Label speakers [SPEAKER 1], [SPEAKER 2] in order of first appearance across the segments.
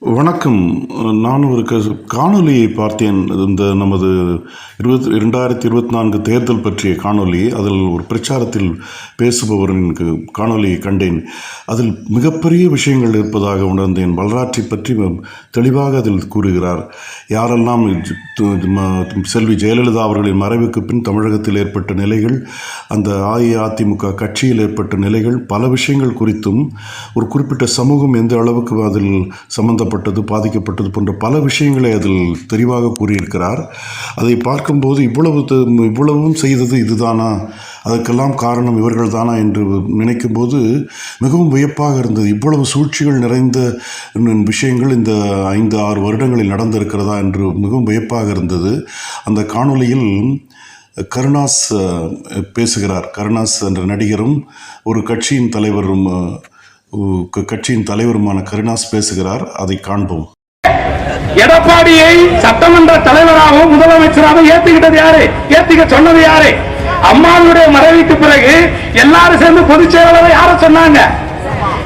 [SPEAKER 1] வணக்கம். நான் ஒரு க காணொலியை பார்த்தேன். இந்த நமது இருபத்தி இரண்டாயிரத்தி இருபத்தி நான்கு தேர்தல் பற்றிய காணொலி அதில் ஒரு பிரச்சாரத்தில் பேசுபவரின் காணொலியை கண்டேன். அதில் மிகப்பெரிய விஷயங்கள் இருப்பதாக உணர்ந்தேன். வரலாற்றை பற்றி தெளிவாக அதில் கூறுகிறார். யாரெல்லாம் செல்வி ஜெயலலிதா அவர்களின் மறைவுக்கு பின் தமிழகத்தில் ஏற்பட்ட நிலைகள் அந்த அஇஅதிமுக கட்சியில் ஏற்பட்ட நிலைகள் பல விஷயங்கள் குறித்தும் ஒரு குறிப்பிட்ட சமூகம் எந்த அளவுக்கு அதில் சம்பந்தப்பட்டது பாதிக்கப்பட்டது போன்ற பல விஷயங்களை அதில் தெளிவாக கூறியிருக்கிறார். அதை பார்க்கும்போது இவ்வளவு இவ்வளவும் செய்தது இதுதானா? அதற்கெல்லாம் காரணம் இவர்கள் தானா என்று நினைக்கும்போது மிகவும் வியப்பாக இருந்தது. இவ்வளவு சூழ்ச்சிகள் நிறைந்த விஷயங்கள் இந்த ஐந்து ஆறு வருடங்களில் நடந்திருக்கிறதா என்று மிகவும் வியப்பாக இருந்தது. அந்த காணொலியில் கருணாஸ் பேசுகிறார். கருணாஸ் என்ற நடிகரும் ஒரு கட்சியின் தலைவரும் கட்சியின் தலைவருமான கருணாஸ் பேசுகிறார். அதை காண்போம்.
[SPEAKER 2] எடப்பாடியை சட்டமன்ற தலைவராகவும் முதலமைச்சராகவும் ஏத்துக்கிட்டது யாரு? ஏத்துக்க சொன்னது யாரு? அம்மாவுடைய மறைவுக்கு பிறகு எல்லாரும் சேர்ந்து பொதுச் செயலாளர் யார சொன்னாங்க.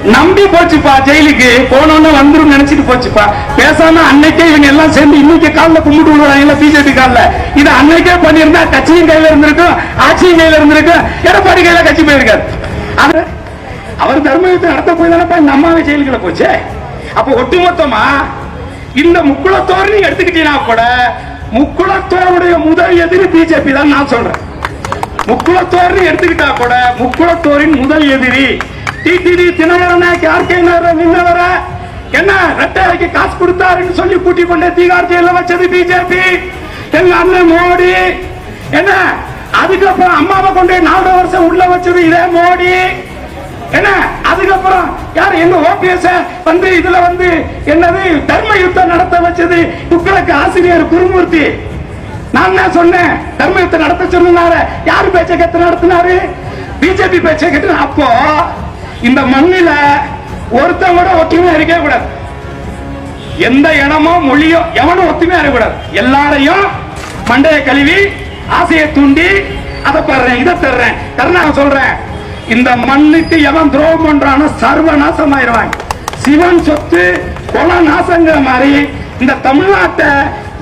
[SPEAKER 2] நம்பி போச்சுப்பா ஜெயிலுக்கு. போனோன்னு வந்துரும் நினைச்சிட்டு போச்சுப்பா. பேசாம அன்னைக்கே இவங்க எல்லாம் சேர்ந்து இன்னைக்கு காலில் கும்பிட்டு விடுறாங்க பிஜேபி காலில். இது அன்னைக்கே பண்ணியிருந்தா கட்சியும் கையில இருந்திருக்கும் ஆட்சியும் கையில இருந்திருக்கும். எடப்பாடி கையில கட்சி போயிருக்காரு. அது அவர் தர்மயுத்தம் நடத்த போய் தானப்பா இந்த அம்மாவை செயல்களை போச்சு. அப்ப ஒட்டுமொத்தமா இந்த முக்குளத்தோர் நீங்க எடுத்துக்கிட்டீங்கன்னா கூட முக்குளத்தோருடைய முதல் எதிரி பிஜேபி தான் நான் சொல்றேன். முக்குளத்தோர்னு எடுத்துக்கிட்டா கூட முக்குளத்தோரின் முதல் எதிரி டிடிடி தினகரன யார்கே நின்னவர? என்ன ரெட்டைக்கு காசு கொடுத்தாருன்னு சொல்லி கூட்டி கொண்டு தீகார் ஜெயில வச்சது பிஜேபி? எங்க அண்ணன் மோடி. என்ன அதுக்கப்புறம் அம்மாவை கொண்டு நாலு வருஷம் உள்ள வச்சது இதே மோடி. என்ன? அதுக்கப்புறம் யார்? எங்க ஓபிஎஸ்? வந்து இதுல வந்து என்னது? தர்ம யுத்தம் நடத்த வச்சது குக்கிழக்கு ஆசிரியர் குருமூர்த்தி. நான் தான் சொன்னேன் தர்ம யுத்தம் நடத்த சொன்னாரு யாரு பேச்சை கத்து நடத்தினாரு? பிஜேபி பேச்சை கத்து அப்போ இந்த மண்ணில ஒருத்தன் கூட ஒற்றுமையா இருக்க கூடாது. எந்த இடமோ மொழியோ எவனும் ஒத்துமையா இருக்கக்கூடாது எல்லாரையும் மண்டையை கழுவி ஆசையை தூண்டி அதை தர்றேன் இதை தர்றேன். கருணா சொல்றேன். இந்த மண்ணுக்கு எவன் துரோகம் பண்றானோ சர்வ நாசமாயிருவாங்க சிவன் சொத்து கொல நாசங்கிற மாதிரி இந்த தமிழ்நாட்டை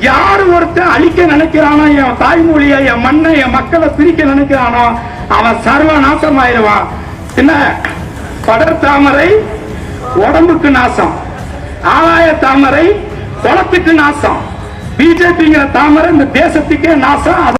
[SPEAKER 2] யார் ஒருத்தன் அழிக்க நினைக்கிறானோ என் தாய்மொழியை என் மண்ணை என் மக்களை பிரிக்க நினைக்கிறானோ அவன் சர்வ நாசமாயிருவான் என்ன? படர் தாமரை உடம்புக்கு நாசம். ஆதாய தாமரை குளத்துக்கு நாசம். பிஜேபிங்கிற தாமரை இந்த தேசத்துக்கே நாசம்.